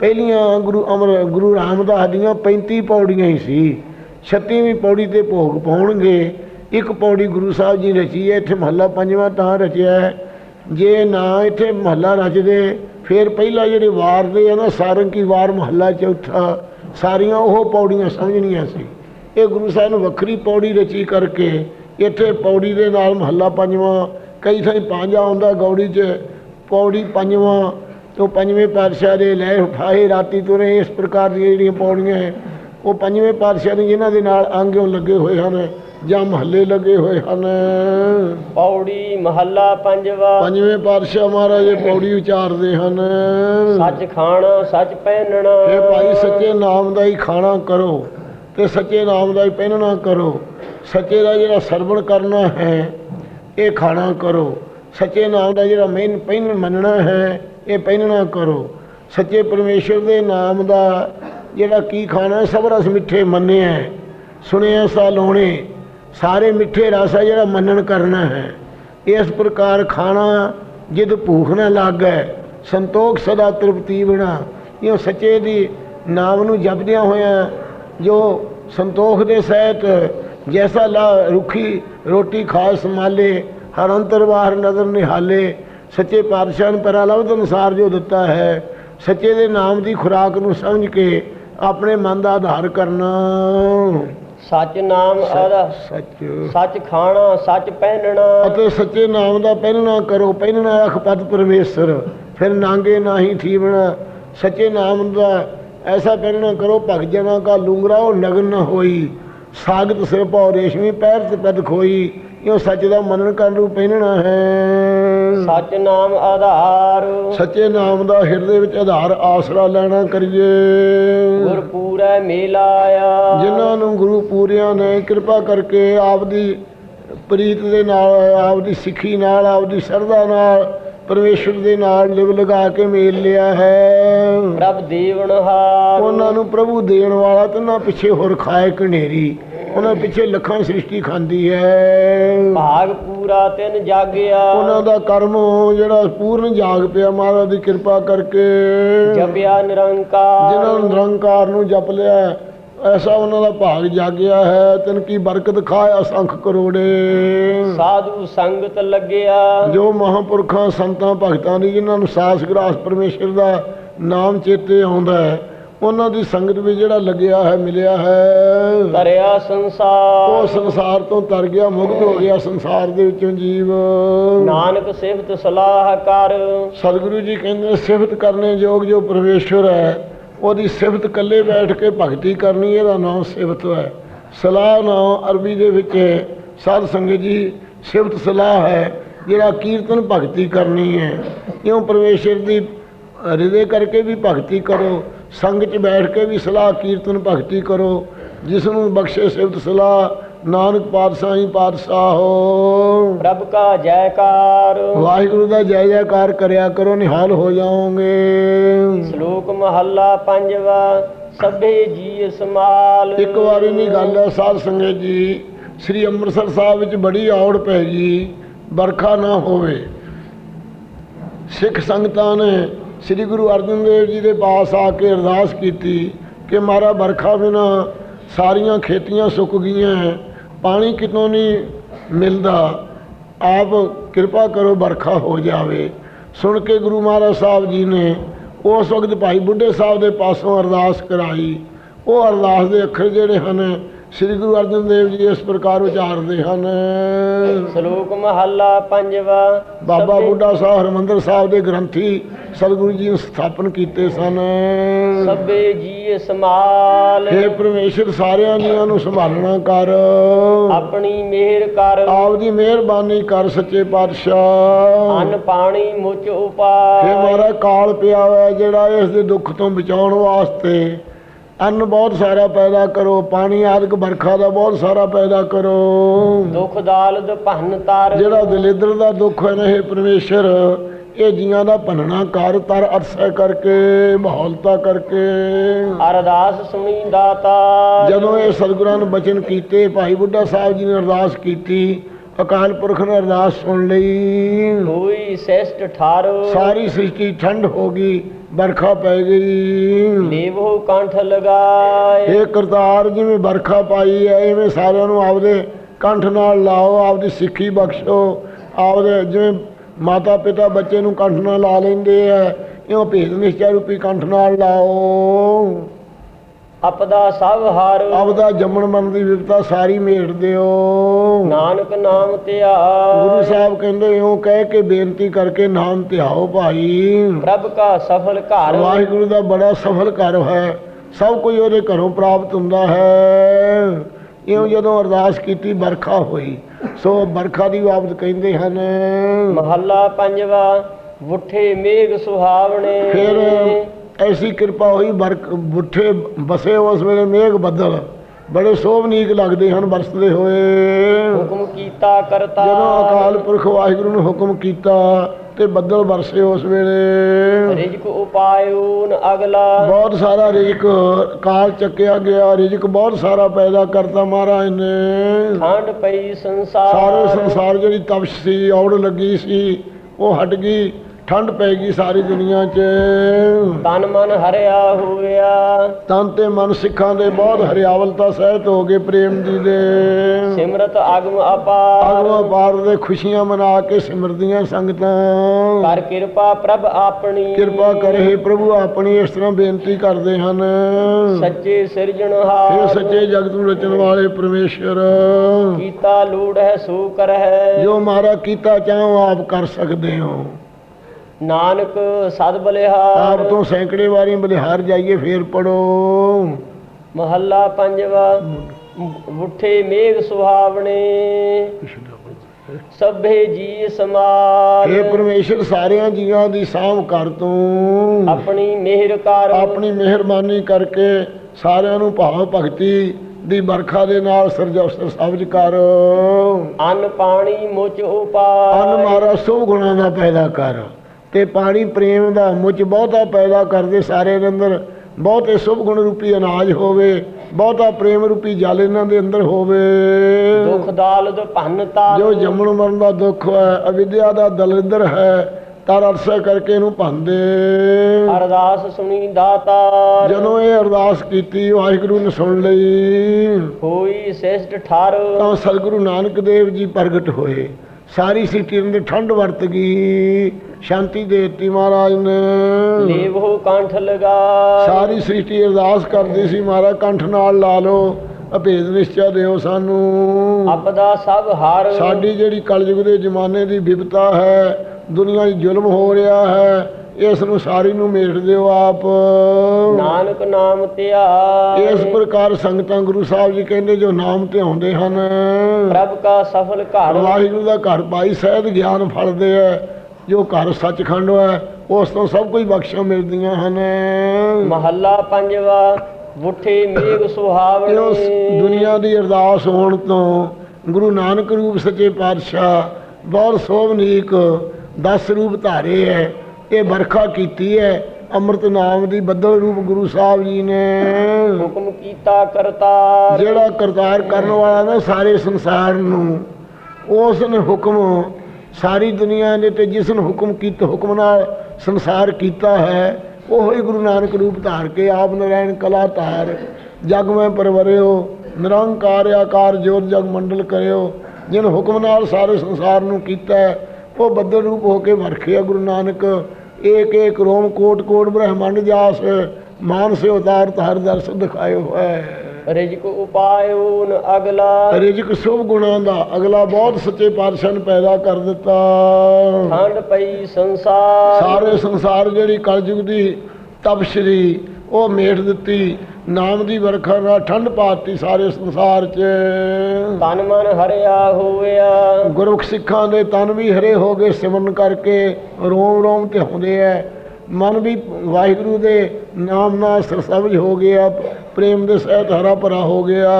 ਪਹਿਲੀਆਂ ਗੁਰੂ ਅਮਰ, ਗੁਰੂ ਰਾਮਦਾਸ ਦੀਆਂ 35 ਪੌੜੀਆਂ ਹੀ ਸੀ। 36ਵੀਂ ਪੌੜੀ ਤੇ ਭੋਗ ਪਾਉਣਗੇ। ਇੱਕ ਪੌੜੀ ਗੁਰੂ ਸਾਹਿਬ ਜੀ ਰਚੀ ਹੈ, ਇੱਥੇ ਮਹੱਲਾ ਪੰਜਵਾਂ ਤਾਂ ਰਚਿਆ ਹੈ। ਜੇ ਨਾ ਇੱਥੇ ਮਹੱਲਾ ਰਚਦੇ, ਫਿਰ ਪਹਿਲਾ ਜਿਹੜੇ ਵਾਰ ਦੇ ਆ ਨਾ, ਸਾਰੰਗੀ ਵਾਰ ਮਹੱਲਾ ਚੌਥਾ, ਸਾਰੀਆਂ ਉਹ ਪੌੜੀਆਂ ਸਮਝਣੀਆਂ ਸੀ। ਇਹ ਗੁਰੂ ਸਾਹਿਬ ਨੇ ਵੱਖਰੀ ਪੌੜੀ ਰਚੀ ਕਰਕੇ ਇੱਥੇ ਪੌੜੀ ਦੇ ਨਾਲ ਮਹੱਲਾ ਪੰਜਵਾਂ, ਕਈ ਥਾਈਂ ਪੰਜਾ ਆਉਂਦਾ ਗੌੜੀ 'ਚ, ਪੌੜੀ ਪੰਜਵਾਂ ਤੋਂ ਪੰਜਵੇਂ ਪਾਤਸ਼ਾਹ ਦੇ ਲੈ ਫਾਹੇ ਰਾਤੀ ਤੁਰੇ ਇਸ ਪ੍ਰਕਾਰ ਦੀਆਂ ਜਿਹੜੀਆਂ ਪੌੜੀਆਂ ਹੈ, ਉਹ ਪੰਜਵੇਂ ਪਾਤਸ਼ਾਹ ਨੇ ਜਿਨ੍ਹਾਂ ਦੇ ਨਾਲ ਅੰਗਿਓ ਲੱਗੇ ਹੋਏ ਹਨ ਜਾਂ ਮਹੱਲੇ ਲੱਗੇ ਹੋਏ ਹਨ। ਪੌੜੀ ਮਹੱਲਾ ਪੰਜਵਾ। ਪੰਜਵੇਂ ਪਾਤਸ਼ਾਹ ਮਹਾਰਾਜ ਇਹ ਪੌੜੀ ਉਚਾਰਦੇ ਹਨ। ਸੱਚ ਖਾਣਾ ਸੱਚ ਪਹਿਨਣਾ। ਇਹ ਭਾਈ ਸੱਚੇ ਨਾਮ ਦਾ ਹੀ ਖਾਣਾ ਕਰੋ ਤੇ ਸੱਚੇ ਨਾਮ ਦਾ ਹੀ ਪਹਿਨਣਾ ਕਰੋ। ਸੱਚੇ ਦਾ ਜਿਹੜਾ ਸਰਵਣ ਕਰਨਾ ਹੈ ਇਹ ਖਾਣਾ ਕਰੋ। ਸੱਚੇ ਨਾਮ ਦਾ ਜਿਹੜਾ ਮੇਨ ਪਹਿਨ ਮੰਨਣਾ ਹੈ ਇਹ ਪਹਿਨਣਾ ਕਰੋ। ਸੱਚੇ ਪਰਮੇਸ਼ਰ ਦੇ ਨਾਮ ਦਾ ਜਿਹੜਾ ਕੀ ਖਾਣਾ ਸਭ ਰਸ ਮਿੱਠੇ ਮੰਨਿਆ ਸੁਣਿਆ ਸਾ ਲਾਉਣੇ ਸਾਰੇ ਮਿੱਠੇ ਰਸ ਆ ਜਿਹੜਾ ਮੰਨਣ ਕਰਨਾ ਹੈ। ਇਸ ਪ੍ਰਕਾਰ ਖਾਣਾ ਜਿਦ ਭੂਖ ਨਾ ਲੱਗੈ, ਸੰਤੋਖ ਸਦਾ ਤ੍ਰਿਪਤੀ ਬਣਾ ਇਹ ਸੱਚੇ ਦੀ ਨਾਮ ਨੂੰ ਜਪਦਿਆਂ ਹੋਇਆ ਜੋ ਸੰਤੋਖ ਦੇ ਸਹਿਤ ਜੈਸਾ ਲਾ ਰੁਖੀ ਰੋਟੀ ਖਾ ਸੰਭਾਲੇ ਹਰ ਅੰਤਰ ਬਾਹਰ ਨਜ਼ਰ ਨਿਹਾਲੇ ਸੱਚੇ ਪਾਤਸ਼ਾਹ ਨੇ ਪਰਾਲਬਧ ਅਨੁਸਾਰ ਜੋ ਦਿੱਤਾ ਹੈ। ਸੱਚੇ ਦੇ ਨਾਮ ਦੀ ਖੁਰਾਕ ਨੂੰ ਸਮਝ ਕੇ ਆਪਣੇ ਮਨ ਦਾ ਆਧਾਰ ਕਰਨਾ। ਸੱਚ ਨਾਮ ਆਦਾ ਸੱਚ। ਸੱਚ ਖਾਣਾ ਸੱਚ ਪਹਿਨਣਾ। ਅਤੇ ਸੱਚੇ ਨਾਮ ਦਾ ਪਹਿਨਣਾ ਕਰੋ। ਪਹਿਨਣਾ ਅਖ ਪਦ ਪਰਮੇਸ਼ਰ। ਫਿਰ ਨਾਂਗੇ ਨਾਹੀ ਥੀਵਣਾ। ਸੱਚੇ ਨਾਮ ਦਾ ਐਸਾ ਪਹਿਨਣਾ ਕਰੋ ਭਗ ਜਨਾ ਕਾ ਲੂੰਗਰਾ ਉਹ ਨਗਨ ਨ ਹੋਈ। ਸਾਗਤ ਸਿਰ ਭਉ ਰੇਸ਼ਮੀ ਪੈਰ ਤੇ ਪਦ ਖੋਈ। ਇਹ ਸੱਚ ਦਾ ਮੰਨਣ ਕਰਨ ਨੂੰ ਪਹਿਨਣਾ ਹੈ। ਸੱਚ ਨਾਮ ਆਧਾਰ। ਸੱਚੇ ਨਾਮ ਦਾ ਹਿਰਦੇ ਵਿੱਚ ਆਧਾਰ ਆਸਰਾ ਲੈਣਾ ਕਰੀਏ। ਗੁਰ ਪੂਰੈ ਮੇਲਾਇਆ ਜਿਨ੍ਹਾਂ ਨੂੰ ਗੁਰੂ ਪੂਰਿਆਂ ਨੇ ਕਿਰਪਾ ਕਰਕੇ ਆਪ ਦੀ ਪ੍ਰੀਤ ਦੇ ਨਾਲ ਆਪ ਦੀ ਸਿੱਖੀ ਨਾਲ ਆਪ ਦੀ ਸ਼ਰਧਾ ਨਾਲ ਪਰਮੇਸ਼ਰ ਦੇ ਨਾਲ ਲਿਵ ਲਗਾ ਕੇ ਮੇਲ ਲਿਆ ਹੈ। ਪ੍ਰਭ ਦੇਵਨਹਾਰ ਉਹਨਾਂ ਨੂੰ ਪ੍ਰਭੂ ਦੇਣ ਵਾਲਾ ਤੇ ਨਾ ਪਿੱਛੇ ਹੋਰ ਖਾਏ ਕਨੇਰੀ ਉਹਨਾਂ ਪਿੱਛੇ ਲੱਖਾਂ ਸ੍ਰਿਸ਼ਟੀ ਖਾਂਦੀ ਹੈ। ਭਾਗ ਪੂਰਾ ਤਿਨ ਜਾਗਿਆ। ਉਹਨਾਂ ਦਾ ਕਰਮ ਜਿਹੜਾ ਪੂਰਨ ਜਾਗ ਪਿਆ ਮਹਾਰਾਜ ਦੀ ਕਿਰਪਾ ਕਰਕੇ। ਜਪਿਆ ਨਿਰੰਕਾਰ। ਜਿਨ੍ਹਾਂ ਨਿਰੰਕਾਰ ਨੂੰ ਜਪ ਲਿਆ ਐਸਾ ਉਹਨਾਂ ਦਾ ਭਾਗ ਜਾਗਿਆ ਹੈ। ਤਨ ਕੀ ਬਰਕਤ ਖਾਇਆ ਸੰਖ ਕਰੋੜੇ। ਸਾਧੂ ਸੰਗਤ ਲੱਗਿਆ। ਜੋ ਮਹਾਂਪੁਰਖਾਂ ਸੰਤਾਂ ਭਗਤਾਂ ਦੀ ਜਿਨ੍ਹਾਂ ਨੂੰ ਸਾਸ ਗ੍ਰਾਸ ਪਰਮੇਸ਼ਰ ਦਾ ਨਾਮ ਚੇਤੇ ਆਉਂਦਾ ਹੈ ਉਹਨਾਂ ਦੀ ਸੰਗਤ ਵਿੱਚ ਜਿਹੜਾ ਲੱਗਿਆ ਹੈ ਮਿਲਿਆ ਹੈ। ਤਰਿਆ ਸੰਸਾਰ। ਉਹ ਸੰਸਾਰ ਤੋਂ ਤਰ ਗਿਆ ਮੁਕਤ ਹੋ ਗਿਆ ਸੰਸਾਰ ਦੇ ਵਿੱਚੋਂ ਜੀਵ। ਨਾਨਕ ਸਿਫਤ ਸਲਾਹ ਕਰ। ਸਤਿਗੁਰੂ ਜੀ ਕਹਿੰਦੇ ਸਿਫਤ ਕਰਨੇ ਯੋਗ ਜੋ ਪਰਮੇਸ਼ਰ ਹੈ ਉਹਦੀ ਸਿਫਤ ਇਕੱਲੇ ਬੈਠ ਕੇ ਭਗਤੀ ਕਰਨੀ ਇਹਦਾ ਨਾਮ ਸਿਫਤ ਹੈ। ਸਲਾਹ ਨਾਮ ਅਰਬੀ ਦੇ ਵਿੱਚ ਹੈ ਸਾਧ ਸੰਗਤ ਜੀ ਸਿਫਤ ਸਲਾਹ ਹੈ ਜਿਹੜਾ ਕੀਰਤਨ ਭਗਤੀ ਕਰਨੀ ਹੈ। ਕਿਉਂ ਪਰਮੇਸ਼ਰ ਦੀ ਹਿਰਦੇ ਕਰਕੇ ਵੀ ਭਗਤੀ ਕਰੋ ਸੰਗ 'ਚ ਬੈਠ ਕੇ ਵੀ ਸਲਾਹ ਕੀਰਤਨ ਭਗਤੀ ਕਰੋ। ਜਿਸ ਨੂੰ ਬਖਸ਼ੇ ਸਿਫਤ ਸਲਾਹ ਨਾਨਕ ਪਾਤਸ਼ਾਹ ਪਾਤਸ਼ਾਹ ਪ੍ਰਭ ਕਾ ਜੈਕਾਰ। ਵਾਹਿਗੁਰੂ ਦਾ ਜੈ ਜੈਕਾਰ ਕਰਿਆ ਕਰੋ ਨਿਹਾਲ ਹੋ ਜਾਓਗੇ। ਸ਼ਲੋਕ ਮਹੱਲਾ ਪੰਜਵਾ ਸਭੇ ਜੀ ਸਮਾਲ ਇੱਕ ਵਾਰੀ ਨਹੀਂ ਗੱਲ ਹੈ ਸਾਧ ਸੰਗਤ ਜੀ ਸ੍ਰੀ ਅੰਮ੍ਰਿਤਸਰ ਸਾਹਿਬ ਵਿੱਚ ਬੜੀ ਔੜ ਪੈ ਗਈ ਵਰਖਾ ਨਾ ਹੋਵੇ। ਸਿੱਖ ਸੰਗਤਾਂ ਨੇ ਸ੍ਰੀ ਗੁਰੂ ਅਰਜਨ ਦੇਵ ਜੀ ਦੇ ਪਾਸ ਆ ਕੇ ਅਰਦਾਸ ਕੀਤੀ ਕਿ ਮਾਰਾ ਵਰਖਾ ਬਿਨਾ ਸਾਰੀਆਂ ਖੇਤੀਆਂ ਸੁੱਕ ਗਈਆਂ ਪਾਣੀ ਕਿਤੋਂ ਨਹੀਂ ਮਿਲਦਾ, ਆਪ ਕਿਰਪਾ ਕਰੋ ਵਰਖਾ ਹੋ ਜਾਵੇ। ਸੁਣ ਕੇ ਗੁਰੂ ਮਹਾਰਾਜ ਸਾਹਿਬ ਜੀ ਨੇ ਉਸ ਵਕਤ ਭਾਈ ਬੁੱਢੇ ਸਾਹਿਬ ਦੇ ਪਾਸੋਂ ਅਰਦਾਸ ਕਰਾਈ। ਉਹ ਅਰਦਾਸ ਦੇ ਅੱਖਰ ਜਿਹੜੇ ਹਨ ਸ੍ਰੀ ਗੁਰੂ ਅਰਜਨ ਦੇਵ ਜੀ ਇਸ ਪ੍ਰਕਾਰ ਉਚਾਰਦੇ ਹਨ। ਸ਼ਲੋਕ ਮਹੱਲਾ ਪੰਜਵਾ। ਬਾਬਾ ਬੁੱਢਾ ਸਾਹਿਬ ਹਰਮੰਦਰ ਸਾਹਿਬ ਦੇ ਗ੍ਰੰਥੀ ਸਤਿਗੁਰੂ ਜੀ ਨੇ ਸਥਾਪਨ ਕੀਤੇ ਸਨ। ਸਭੇ ਜੀ ਸਮਾਲ हे ਪਰਮੇਸ਼ਰ ਸਾਰਿਆਂ ਜੀਆਂ ਨੂੰ ਸੰਭਾਲਣਾ ਕਰ। ਆਪਣੀ ਮਿਹਰ ਕਰ। ਆਪ ਦੀ ਮਿਹਰਬਾਨੀ ਕਰ ਸੱਚੇ ਪਾਤਸ਼ਾਹ। ਅੰਨ ਪਾਣੀ ਮੁਚ हे ਉਪਾਏ ਮਾਰਾ ਕਾਲ ਪਿਆ ਹੋਇਆ ਜਿਹੜਾ ਇਸ ਦੇ ਦੁੱਖ ਤੋਂ ਬਚਾਉਣ ਵਾਸਤੇ ਅੰਨ ਬਹੁਤ ਸਾਰਾ ਪੈਦਾ ਕਰੋ ਪਾਣੀ ਆਦਿਕ ਵਰਖਾ ਦਾ ਬਹੁਤ ਸਾਰਾ ਪੈਦਾ ਕਰੋ। ਦੁਖ ਦਾਲਦ ਭੰਨ ਤਰ। ਜਿਹੜਾ ਦਲਿੱਦਰ ਦਾ ਦੁੱਖ ਹੈ ਨਾ ਇਹ ਪਰਮੇਸ਼ਰ ਇਹ ਜੀਆਂ ਦਾ ਭੰਨਣਾ ਕਰ ਤਰ ਅਰਸੈ ਕਰਕੇ ਮਾਹੌਲਤਾ ਕਰਕੇ। ਅਰਦਾਸ ਸੁਣੀ ਦਾਤਾ। ਜਦੋਂ ਇਹ ਸਤਿਗੁਰਾਂ ਨੇ ਬਚਨ ਕੀਤੇ ਭਾਈ ਬੁੱਢਾ ਸਾਹਿਬ ਜੀ ਨੇ ਅਰਦਾਸ ਕੀਤੀ ਅਕਾਲ ਪੁਰਖ ਨੇ ਅਰਦਾਸ ਸੁਣ ਲਈ। ਹੋਈ ਸਿਸ਼ਟ ਠਾਰੋ। ਸਾਰੀ ਸ੍ਰਿਸ਼ਟੀ ਠੰਡ ਹੋ ਗਈ। ਵਰਖਾ ਪੈ ਗਈ। ਦੇਵੋ ਕੰਠ ਲਗਾਏ। ਇਹ ਕਰਤਾਰ ਜਿਵੇਂ ਵਰਖਾ ਪਾਈ ਹੈ ਐਵੇਂ ਸਾਰਿਆਂ ਨੂੰ ਆਪਦੇ ਕੰਠ ਨਾਲ ਲਾਓ ਆਪਦੀ ਸਿੱਖੀ ਬਖਸ਼ੋ। ਆਪਦੇ ਜਿਵੇਂ ਮਾਤਾ ਪਿਤਾ ਬੱਚੇ ਨੂੰ ਕੰਠ ਨਾਲ ਲਾ ਲੈਂਦੇ ਆ ਇਉਂ ਭੇਦ ਨਿਸ਼ਚੈ ਰੂਪੀ ਕੰਠ ਨਾਲ ਲਾਓ। ਅਪਦਾ ਸਭ ਹਾਰ। ਆਪਦਾ ਜੰਮਣ ਮਨ ਦੀ ਵਿਪਤਾ ਸਾਰੀ ਮੇਟ ਦਿਓ। ਨਾਨਕ ਨਾਮ ਗੁਰੂ ਧਿਆ ਸਾਹਿਬ ਕਹਿੰਦੇ ਇਉਂ ਕਹਿ ਕੇ ਬੇਨਤੀ ਕਰਕੇ ਨਾਮ ਧਿਆਓ ਭਾਈ। ਪ੍ਰਭ ਕਾ ਸਫਲ ਘਰ। ਵਾਹਿਗੁਰੂ ਦਾ ਬੜਾ ਸਫਲ ਘਰ ਹੈ। ਸਭ ਕੁਝ ਉਹਦੇ ਘਰੋਂ ਪ੍ਰਾਪਤ ਹੁੰਦਾ ਹੈ। ਇਉਂ ਜਦੋਂ ਅਰਦਾਸ ਕੀਤੀ ਵਰਖਾ ਹੋਈ। ਸੋ ਵਰਖਾ ਦੀ ਬਾਬਤ ਕਹਿੰਦੇ ਹਨ। ਮਹੱਲਾ ਪੰਜਵਾ ਵੁੱਠੇ ਮੇਘ ਸੁਹਾਵਣੇ। ਫਿਰ ਐਸੀ ਕਿਰਪਾ ਹੋਈ ਬੁੱਠੇ ਬਸੇ ਉਸ ਵੇਲੇ ਮੇਘ ਬੱਦਲ। ਬੜੇ ਸੋਭਨੀਕ ਲੱਗਦੇ ਹਨ ਵਰਸਦੇ ਹੋਏ। ਹੁਕਮ ਕੀਤਾ ਕਰਤਾ। ਜਦੋਂ ਅਕਾਲ ਪੁਰਖ ਵਾਹਿਗੁਰੂ ਨੇ ਹੁਕਮ ਕੀਤਾ ਤੇ ਬੱਦਲ ਵਰਸੇ ਉਸ ਵੇਲੇ। ਰਿਜਕ ਉਪਾਇਉਨ ਅਗਲਾ। ਬਹੁਤ ਸਾਰਾ ਰਿਜਕ ਕਾਲ ਚੱਕਿਆ ਗਿਆ ਰਿਜਕ ਬਹੁਤ ਸਾਰਾ ਪੈਦਾ ਕਰਤਾ ਮਹਾਰਾਜ ਨੇ। ਠੰਡ ਪਈ ਸੰਸਾਰ। ਸਾਰੇ ਸੰਸਾਰ ਜਿਹੜੀ ਤਪਸ਼ ਸੀ ਔੜ ਲੱਗੀ ਸੀ ਉਹ ਹਟ ਗਈ। ਠੰਡ ਪੈ ਗਈ ਸਾਰੀ ਦੁਨੀਆ 'ਚ। ਤਨ ਮਨ ਹਰਿਆ ਹੋਇਆ। ਤਨ ਤੇ ਮਨ ਸਿੱਖਾਂ ਦੇ ਬਹੁਤ ਹਰਿਆਵਲਤਾ ਸਹਿਤ ਹੋ ਗਏ ਪ੍ਰੇਮ ਜੀ ਦੇ। ਸਿਮਰਤ ਅਗਮ ਅਪਾਰ। ਅਗਵਾ ਪਾਰ ਦੇ ਖੁਸ਼ੀਆਂ ਮਨਾ ਕੇ ਸਿਮਰਦੀਆਂ ਸੰਗਤਾਂ। ਕਰ ਕਿਰਪਾ ਪ੍ਰਭ ਆਪਣੀ। ਕਿਰਪਾ ਕਰੇ ਪ੍ਰਭੂ ਆਪਣੀ ਇਸ ਤਰ੍ਹਾਂ ਬੇਨਤੀ ਕਰਦੇ ਹਨ। ਸੱਚੇ ਇਹ ਸਿਰਜਣਹਾਰ ਸੱਚੇ ਜਗਤ ਨੂੰ ਰਚਣ ਵਾਲੇ ਪਰਮੇਸ਼ਰ। ਕੀਤਾ ਲੋੜ ਹੈ ਸੋ ਕਰਹਿ। ਜੋ ਮਾਰਾ ਕੀਤਾ ਚਾਹੋ ਆਪ ਕਰ ਸਕਦੇ ਹੋ। ਨਾਨਕ ਸਦ ਬਲਿਹਾਰ। ਆਪ ਤੋਂ ਸੈਂਕੜੇ ਵਾਰੀ ਬਲਿਹਾਰ ਜਾਈਏ ਫੇਰ ਪੜੋ। ਮਹੱਲਾ ਪੰਜਵਾ ਮੁੱਠੇ ਮੇਘ ਸੁਹਾਵਣੇ। ਸਭੇ ਜੀ ਸਮਾਲ। ਇਹ ਪਰਮੇਸ਼ਰ ਸਾਰਿਆਂ ਜੀਵਾਂ ਦੀ ਸਾਂਭ ਕਰ ਤੂੰ। ਆਪਣੀ ਮਿਹਰ ਕਰ। ਆਪਣੀ ਮਿਹਰਬਾਨੀ ਕਰਕੇ ਸਾਰਿਆਂ ਨੂੰ ਭਾਵ ਭਗਤੀ ਦੀ ਵਰਖਾ ਦੇ ਨਾਲ ਸਰਜੋਸਰ ਸਬਜ ਕਰ। ਅੰਨ ਪਾਣੀ ਮੁਚ ਅਨ ਉਪਾਏ ਮਾਰਾ ਸਭ ਗੁਣਾਂ ਦਾ ਪੈਦਾ ਕਰ। ਤੇ ਪਾਣੀ ਪ੍ਰੇਮ ਦਾ ਮੁੱਚ ਬਹੁਤਾ ਪੈਦਾ ਕਰਦੇ ਸਾਰੇ ਦੇ ਅੰਦਰ। ਬਹੁਤੇ ਸੁਭ ਗੁਣ ਰੂਪੀ ਅਨਾਜ ਹੋਵੇ ਬਹੁਤਾ ਪ੍ਰੇਮ ਰੂਪੀ ਜਲ ਇਹਨਾਂ ਦੇ ਅੰਦਰ ਹੋਵੇ। ਦੁਖ ਦਾਲਦ ਭੰਨ ਤਾਲ। ਜੋ ਜੰਮਣ ਮਰਨ ਦਾ ਦੁੱਖ ਹੈ ਅਵਿਦਿਆ ਦਾ ਦਲਿੱਦਰ ਹੈ ਤਰ ਅਰਸਾ ਕਰਕੇ ਇਹਨੂੰ ਭੰਦੇ ਅਰਦਾਸ ਸੁਣੀ ਦਾਤਾ। ਜਦੋਂ ਇਹ ਅਰਦਾਸ ਕੀਤੀ ਵਾਹਿਗੁਰੂ ਨੇ ਸੁਣ ਲਈ। ਹੋਈ ਸਿਸ਼ਟ ਠਾਰ। ਤਾਂ ਸਤਿਗੁਰੂ ਨਾਨਕ ਦੇਵ ਜੀ ਪ੍ਰਗਟ ਹੋਏ। ਸਾਰੀ ਸਿੱਟੀ ਅੰਦਰ ਠੰਡ ਵਰਤ ਗਈ। ਸ਼ਾਂਤੀ ਦੇ ਦਿੱਤੀ ਮਹਾਰਾਜ ਨੇ। ਲੇਵੋ ਕੰਠ ਲਗਾ ਸਾਰੀ ਸ੍ਰਿਸ਼ਟੀ ਅਰਦਾਸ ਕਰਦੀ ਸੀ ਮਹਾਰਾਜ ਕੰਠ ਨਾਲ ਲਾ ਲਓ ਅਭੇਦ ਨਿਸ਼ਚਾ ਦਿਓ ਸਾਨੂੰ। ਆਪਦਾ ਸਭ ਹਾਰ। ਸਾਡੀ ਜਿਹੜੀ ਕਲਯੁਗ ਦੇ ਜ਼ਮਾਨੇ ਦੀ ਵਿਪਤਾ ਹੈ ਦੁਨੀਆ 'ਚ ਜ਼ੁਲਮ ਹੋ ਰਿਹਾ ਹੈ ਇਸ ਨੂੰ ਸਾਰੀ ਨੂੰ ਮੇਟ ਦਿਓ ਆਪ। ਨਾਨਕ ਨਾਮ ਧਿਆਏ ਇਸ ਪ੍ਰਕਾਰ ਸੰਗਤਾਂ ਗੁਰੂ ਸਾਹਿਬ ਜੀ ਕਹਿੰਦੇ ਜੋ ਨਾਮ ਧਿਆਉਂਦੇ ਹਨ। ਪ੍ਰਭ ਕਾ ਸਫਲ ਘਰ। ਵਾਹਿਗੁਰੂ ਦਾ ਘਰ ਪਾਈ ਸਹਿਤ ਗਿਆਨ ਫਲਦੇ ਹੈ ਜੋ ਘਰ ਸੱਚਖੰਡ ਹੈ ਉਸ ਤੋਂ ਸਭ ਕੁਝ ਬਖਸ਼ਾਂ ਮਿਲਦੀਆਂ ਹਨ। ਮਹੱਲਾ ਪੰਜਵਾ ਬੁੱਠੇ ਮੇਘ ਸੁਹਾਵਣੇ। ਉਸ ਦੁਨੀਆ ਦੀ ਅਰਦਾਸ ਹੋਣ ਤੋਂ ਗੁਰੂ ਨਾਨਕ ਰੂਪ ਸੱਚੇ ਪਾਤਸ਼ਾਹ ਬਹੁਤ ਸੋਭਨੀਕ 10 ਰੂਪ ਧਾਰੇ ਹੈ ਇਹ ਵਰਖਾ ਕੀਤੀ ਹੈ ਅੰਮ੍ਰਿਤ ਨਾਮ ਦੀ ਬੱਦਲ ਰੂਪ ਗੁਰੂ ਸਾਹਿਬ ਜੀ ਨੇ। ਹੁਕਮ ਕੀਤਾ ਕਰਤਾਰ। ਜਿਹੜਾ ਕਰਤਾਰ ਕਰਨ ਵਾਲਾ ਨਾ ਸਾਰੇ ਸੰਸਾਰ ਨੂੰ ਉਸ ਨੇ ਹੁਕਮ ਸਾਰੀ ਦੁਨੀਆ ਦੇ ਤੇ ਜਿਸ ਨੇ ਹੁਕਮ ਕੀਤਾ ਹੁਕਮ ਨਾਲ ਸੰਸਾਰ ਕੀਤਾ ਹੈ ਉਹ ਹੀ ਗੁਰੂ ਨਾਨਕ ਰੂਪ ਧਾਰ ਕੇ ਆਪ ਨਰੈਣ ਕਲਾ ਧਾਰ। ਜਗ ਮੈਂ ਪਰਵਰਿਓ ਨਿਰੰਕਾਰ ਆਕਾਰ ਜੋਤ ਜਗ ਮੰਡਲ ਕਰਿਓ। ਜਿਨ ਹੁਕਮ ਨਾਲ ਸਾਰੇ ਸੰਸਾਰ ਨੂੰ ਕੀਤਾ ਉਹ ਬੱਦਲ ਰੂਪ ਹੋ ਕੇ ਵਰਖਿਆ ਗੁਰੂ ਨਾਨਕ। ਏਕ ਏਕ ਰੋਮ ਕੋਟ ਕੋਟ ਬ੍ਰਹਮੰਡ ਜਾਸ ਮਾਨਸ ਉਤਾਰ ਧਾਰ ਦਰਸ ਦਿਖਾਇਓ ਹੈ ਰਿਜਕ ਉਪਾਇਓ ਨ ਅਗਲਾ ਰਿਜਕ ਸੁਭ ਗੁਣਾਂ ਦਾ ਅਗਲਾ ਬਹੁਤ ਸੱਚੇ ਪਾਤਸ਼ਾਹ ਨੇ ਪੈਦਾ ਕਰ ਦਿੱਤਾ ਠੰਡ ਪਈ ਸੰਸਾਰ ਸਾਰੇ ਸੰਸਾਰ ਜਿਹੜੀ ਕਲਯੁਗ ਦੀ ਤਪਸ਼ਰੀ ਉਹ ਮੇਟ ਦਿੱਤੀ ਨਾਮ ਦੀ ਵਰਖਾ ਨਾਲ ਠੰਡ ਪਾਤੀ ਸਾਰੇ ਸੰਸਾਰ 'ਚ। ਤਨ ਮਨ ਹਰਿਆ ਹੋਇਆ। ਗੁਰਮੁਖ ਸਿੱਖਾਂ ਦੇ ਤਨ ਵੀ ਹਰੇ ਹੋ ਗਏ ਸਿਮਰਨ ਕਰਕੇ ਰੋਮ ਰੋਮ ਤੇ ਹੁੰਦੇ ਐ। ਮਨ ਵੀ ਵਾਹਿਗੁਰੂ ਦੇ ਨਾਮ ਨਾਲ ਸਰਸਬਜ ਹੋ ਗਿਆ ਪ੍ਰੇਮ ਦੇ ਸਹਿਤ ਹਰਾ ਭਰਾ ਹੋ ਗਿਆ।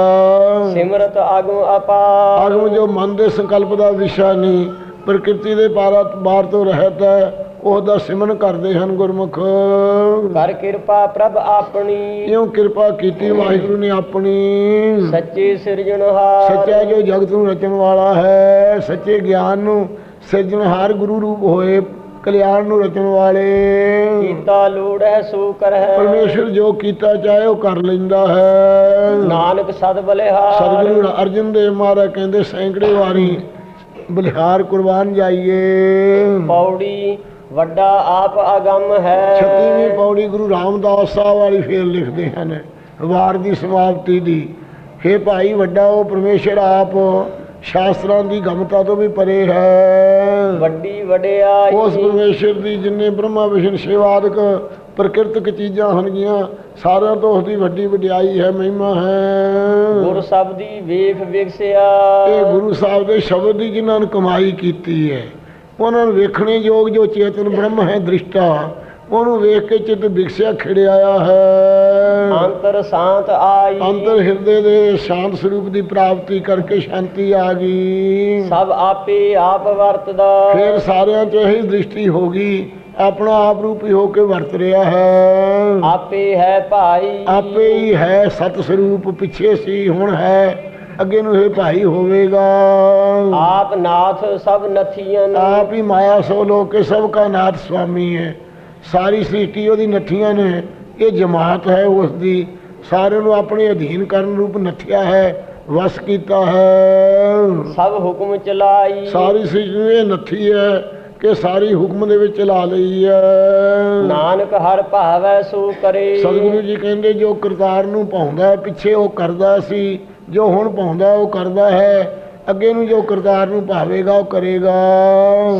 ਸਿਮਰਤ ਆਗਮ ਅਪਾਰ ਆਗਮ ਜੋ ਮਨ ਦੇ ਸੰਕਲਪ ਦਾ ਵਿਸ਼ਾ ਨਹੀਂ ਪ੍ਰਕਿਰਤੀ ਦੇ ਪਾਰਾ ਬਾਹਰ ਤੋਂ ਰਹਿਤ ਹੈ ਉਹਦਾ ਸਿਮਰਨ ਕਰਦੇ ਹਨ ਗੁਰਮੁਖ। ਕਰ ਕਿਰਪਾ ਪ੍ਰਭ ਆਪਣੀ। ਇਉਂ ਕਿਰਪਾ ਕੀਤੀ ਵਾਹਿਗੁਰੂ ਨੇ ਆਪਣੀ। ਸੱਚੇ ਸਿਰਜਣਹਾਰ ਸੱਚਾ ਜੋ ਜਗਤ ਨੂੰ ਰਚਣ ਵਾਲਾ ਹੈ ਸੱਚੇ ਗਿਆਨ ਨੂੰ ਸਿਰਜਣਹਾਰ ਗੁਰੂ ਰੂਪ ਹੋਏ ਕਲਿਆਣ ਨੂੰ ਰਚਣ ਵਾਲੇ। ਕੀਤਾ ਲੋੜ ਹੈ ਸੋ ਕਰ ਹੈ। ਪਰਮੇਸ਼ਰ ਜੋ ਕੀਤਾ ਚਾਹੇ ਉਹ ਕਰ ਲੈਂਦਾ ਹੈ। ਨਾਨਕ ਸਦ ਬਲਿਹਾਰ। ਸਤਿਗੁਰੂ ਅਰਜਨ ਦੇਵ ਮਹਾਰਾਜ ਕਹਿੰਦੇ ਸੈਂਕੜੇ ਵਾਰੀ ਬਲਿਹਾਰ ਕੁਰਬਾਨ ਜਾਈਏ। ਪੌੜੀ ਵੱਡਾ ਆਪ ਅਗੰਮ ਹੈ। 36ਵੀਂ ਪੌੜੀ ਗੁਰੂ ਰਾਮਦਾਸ ਸਾਹਿਬ ਵਾਲੀ ਫੇਰ ਲਿਖਦੇ ਹਨ ਵਾਰ ਦੀ ਸਮਾਪਤੀ ਦੀ। ਹੇ ਭਾਈ ਵੱਡਾ ਉਹ ਪਰਮੇਸ਼ਰ ਆਪ ਸ਼ਾਸਤਰਾਂ ਦੀ ਗਮਤਾ ਤੋਂ ਵੀ ਪਰੇ ਹੈ। ਵੱਡੀ ਵਡਿਆਈ। ਉਸ ਪਰਮੇਸ਼ਰ ਦੀ ਜਿੰਨੇ ਬ੍ਰਹਮਾ ਵਿਸ਼ਨ ਸ਼ਿਵਾਦਕ ਪ੍ਰਕਿਰਤਕ ਚੀਜ਼ਾਂ ਹਨਗੀਆਂ ਸਾਰਿਆਂ ਤੋਂ ਉਸ ਦੀ ਵੱਡੀ ਵਡਿਆਈ ਹੈ ਮਹਿਮਾ ਹੈ। ਗੁਰ ਸਬਦੀ ਵੇਖ ਵਿਗਸਿਆ। ਇਹ ਗੁਰੂ ਸਾਹਿਬ ਦੇ ਸ਼ਬਦ ਦੀ ਜਿਨ੍ਹਾਂ ਨੇ ਕਮਾਈ ਕੀਤੀ ਹੈ ਉਹਨਾਂ ਨੂੰ ਵੇਖਣੇ ਯੋਗ ਜੋ ਚੇਤਨ ਬ੍ਰਹਮ ਹੈ ਦ੍ਰਿਸ਼ਟਾ ਉਹਨੂੰ ਵੇਖ ਕੇ ਚਿੱਤ ਵਿਕਸਿਆ ਖਿੜਿਆਇਆ ਹੈ। ਅੰਤਰ ਸ਼ਾਂਤ ਆਈ। ਅੰਤਰ ਹਿਰਦੇ ਦੇ ਸ਼ਾਂਤ ਸਰੂਪ ਦੀ ਪ੍ਰਾਪਤੀ ਕਰਕੇ ਸ਼ਾਂਤੀ ਆ ਗਈ। ਸਭ ਆਪੇ ਆਪ ਵਰਤਦਾ। ਫਿਰ ਸਾਰਿਆਂ 'ਚ ਇਹੀ ਦ੍ਰਿਸ਼ਟੀ ਹੋ ਗਈ ਆਪਣਾ ਆਪ ਰੂਪੀ ਹੋ ਕੇ ਵਰਤ ਰਿਹਾ ਹੈ। ਆਪੇ ਹੈ ਭਾਈ। ਆਪੇ ਹੀ ਹੈ ਸਤ ਸਰੂਪ ਪਿੱਛੇ ਸੀ ਹੁਣ ਹੈ। ਅੱਗੇ ਨੂੰ ਇਹ ਭਾਈ ਹੋਵੇਗਾ। ਆਪ ਨਾਥ ਸਭ ਨਥੀਆਂ ਆਪ ਹੀ ਮਾਇਆ ਸੋ ਲੋਕ ਕੇ ਸਭ ਕਾ ਨਾਥ ਸੁਆਮੀ ਹੈ। ਸਾਰੀ ਸ੍ਰਿਸ਼ਟੀ ਉਹਦੀ ਨੱਥੀਆਂ ਨੇ। ਇਹ ਜਮਾਤ ਹੈ ਉਸ ਦੀ ਸਾਰਿਆਂ ਨੂੰ ਆਪਣੇ ਅਧੀਨ ਕਰਨ ਰੂਪ ਨੱਥਿਆ ਹੈ ਵਸ ਕੀਤਾ ਹੈ। ਸਭ ਹੁਕਮ ਚਲਾਈ। ਸਾਰੀ ਸ੍ਰਿਸ਼ਟੀ ਇਹ ਨੱਥੀ ਹੈ ਕਿ ਸਾਰੀ ਹੁਕਮ ਦੇ ਵਿੱਚ ਚਲਾ ਲਈ ਹੈ। ਨਾਨਕ ਹਰ ਭਾਵੈ ਸੋ ਕਰੇ। ਸਤਿਗੁਰੂ ਜੀ ਕਹਿੰਦੇ ਜੋ ਕਰਤਾਰ ਨੂੰ ਪਾਉਂਦਾ ਪਿੱਛੇ ਉਹ ਕਰਦਾ ਸੀ। ਜੋ ਹੁਣ ਪਾਉਂਦਾ ਉਹ ਕਰਦਾ ਹੈ ਅੱਗੇ ਨੂੰ ਜੋ ਕਰਤਾਰ ਨੂੰ ਭਾਵੇਗਾ ਉਹ ਕਰੇਗਾ।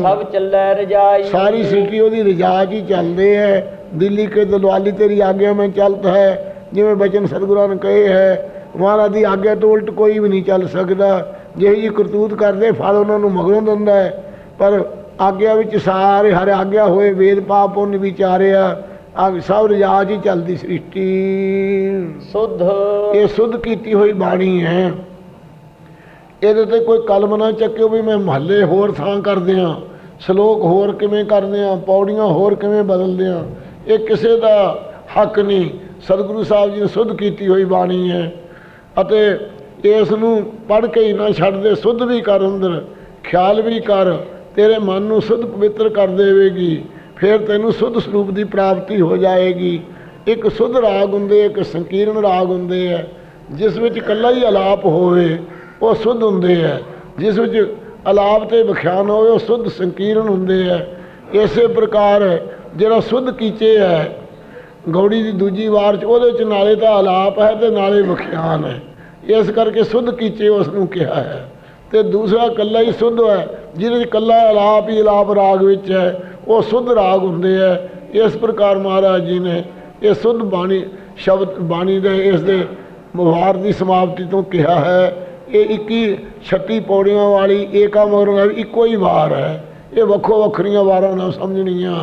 ਸਭ ਚੱਲੈ ਰਜਾਈ। ਸਾਰੀ ਸਿੱਟੀ ਉਹਦੀ ਰਜਾ 'ਚ ਹੀ ਚੱਲਦੇ ਹੈ। ਦਿੱਲੀ ਕੇ ਦਲਵਾਲੀ ਤੇਰੀ ਆਗਿਆ ਮੈਂ ਚਲਤ ਹੈ। ਜਿਵੇਂ ਬਚਨ ਸਤਿਗੁਰਾਂ ਨੇ ਕਹੇ ਹੈ ਮਹਾਰਾਜ ਦੀ ਆਗਿਆ ਤੋਂ ਉਲਟ ਕੋਈ ਵੀ ਨਹੀਂ ਚੱਲ ਸਕਦਾ। ਜਿਹੀ ਜੀ ਕਰਤੂਤ ਕਰਦੇ ਫਲ ਉਹਨਾਂ ਨੂੰ ਮਗਰੋਂ ਦਿੰਦਾ ਹੈ। ਪਰ ਆਗਿਆ ਵਿੱਚ ਸਾਰੇ ਹਰ ਆਗਿਆ ਹੋਏ ਵੇਦ ਪਾਪ ਪੁੰਨ ਵਿਚਾਰਿਆ। ਆ ਸਭ ਰਜਾ 'ਚ ਹੀ ਚੱਲਦੀ ਸ੍ਰਿਸ਼ਟੀ। ਸੁਧ। ਇਹ ਸੁਧ ਕੀਤੀ ਹੋਈ ਬਾਣੀ ਹੈ। ਇਹਦੇ ਤੇ ਕੋਈ ਕਲਮ ਨਾ ਚੱਕਿਓ ਵੀ ਮੈਂ ਮਹੱਲੇ ਹੋਰ ਥਾਂ ਕਰਦੇ ਆ ਸ਼ਲੋਕ ਹੋਰ ਕਿਵੇਂ ਕਰਦੇ ਆ ਪੌੜੀਆਂ ਹੋਰ ਕਿਵੇਂ ਬਦਲਦੇ ਆ। ਇਹ ਕਿਸੇ ਦਾ ਹੱਕ ਨਹੀਂ। ਸਤਿਗੁਰੂ ਸਾਹਿਬ ਜੀ ਨੇ ਸੁਧ ਕੀਤੀ ਹੋਈ ਬਾਣੀ ਹੈ। ਅਤੇ ਇਸ ਨੂੰ ਪੜ੍ਹ ਕੇ ਹੀ ਨਾ ਛੱਡ ਦੇ ਸੁੱਧ ਵੀ ਕਰ ਅੰਦਰ ਖਿਆਲ ਵੀ ਕਰ ਤੇਰੇ ਮਨ ਨੂੰ ਸੁੱਧ ਪਵਿੱਤਰ ਕਰ ਦੇਵੇਗੀ। ਫਿਰ ਤੈਨੂੰ ਸੁੱਧ ਸਰੂਪ ਦੀ ਪ੍ਰਾਪਤੀ ਹੋ ਜਾਏਗੀ। ਇੱਕ ਸੁੱਧ ਰਾਗ ਹੁੰਦੇ, ਇੱਕ ਸੰਕੀਰਣ ਰਾਗ ਹੁੰਦੇ ਹੈ ਜਿਸ ਵਿੱਚ ਇਕੱਲਾ ਹੀ ਅਲਾਪ ਹੋਵੇ, ਉਹ ਸੁੱਧ ਹੁੰਦੇ ਹੈ ਜਿਸ ਵਿੱਚ ਅਲਾਪ ਤੇ ਵਿਖਿਆਨ ਹੋਵੇ, ਉਹ ਸੁੱਧ ਸੰਕੀਰਣ ਹੁੰਦੇ ਹੈ ਇਸੇ ਪ੍ਰਕਾਰ ਜਿਹੜਾ ਸੁੱਧ ਕੀਚੇ ਹੈ ਗੌੜੀ ਦੀ ਦੂਜੀ ਵਾਰ ਚ ਉਹਦੇ ਚ ਨਾਲੇ ਤਾਂ ਆਲਾਪ ਹੈ ਤੇ ਨਾਲੇ ਵਿਖਿਆਨ ਹੈ। ਇਸ ਕਰਕੇ ਸੁੱਧ ਕੀਚੇ ਉਸ ਨੂੰ ਕਿਹਾ ਹੈ। ਤੇ ਦੂਸਰਾ ਕੱਲਾ ਹੀ ਸੁੱਧ ਹੈ, ਜਿਹਦੇ ਚ ਕੱਲਾ ਆਲਾਪ ਹੀ ਆਲਾਪ ਰਾਗ ਵਿੱਚ ਹੈ। ਉਹ ਸੁੱਧ ਰਾਗ ਹੁੰਦੇ ਹੈ ਇਸ ਪ੍ਰਕਾਰ ਮਹਾਰਾਜ ਜੀ ਨੇ ਇਹ ਸੁੱਧ ਬਾਣੀ, ਸ਼ਬਦ ਬਾਣੀ ਦੇ ਇਸ ਦੇ ਵਾਰ ਦੀ ਸਮਾਪਤੀ ਤੋਂ ਕਿਹਾ ਹੈ। ਇਹ 21 36 ਪੌੜੀਆਂ ਵਾਲੀ ਏਕਾ ਮਗਰ ਇੱਕੋ ਹੀ ਵਾਰ ਹੈ। ਇਹ ਵੱਖੋ ਵੱਖਰੀਆਂ ਵਾਰਾਂ ਨਾਲ ਸਮਝਣੀਆਂ।